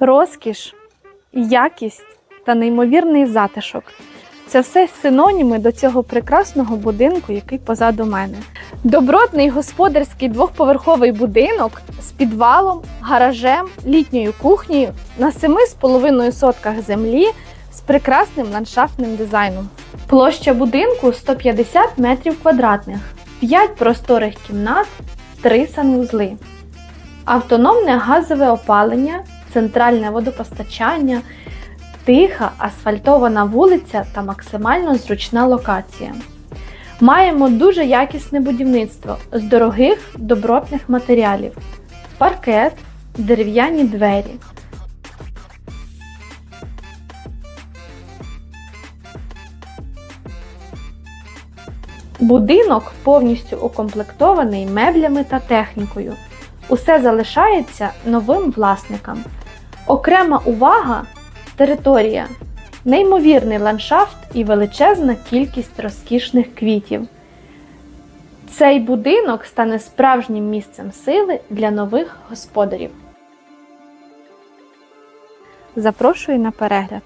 Розкіш, якість та неймовірний затишок. Це все синоніми до цього прекрасного будинку, який позаду мене. Добротний господарський двохповерховий будинок з підвалом, гаражем, літньою кухнею на 7,5 сотках землі з прекрасним ландшафтним дизайном. Площа будинку 150 метрів квадратних, 5 просторих кімнат, 3 санвузли. Автономне газове опалення, центральне водопостачання, тиха асфальтована вулиця та максимально зручна локація. Маємо дуже якісне будівництво з дорогих добротних матеріалів, паркет, дерев'яні двері. Будинок повністю укомплектований меблями та технікою. Усе залишається новим власникам. Окрема увага територія, неймовірний ландшафт і величезна кількість розкішних квітів. Цей будинок стане справжнім місцем сили для нових господарів. Запрошую на перегляд.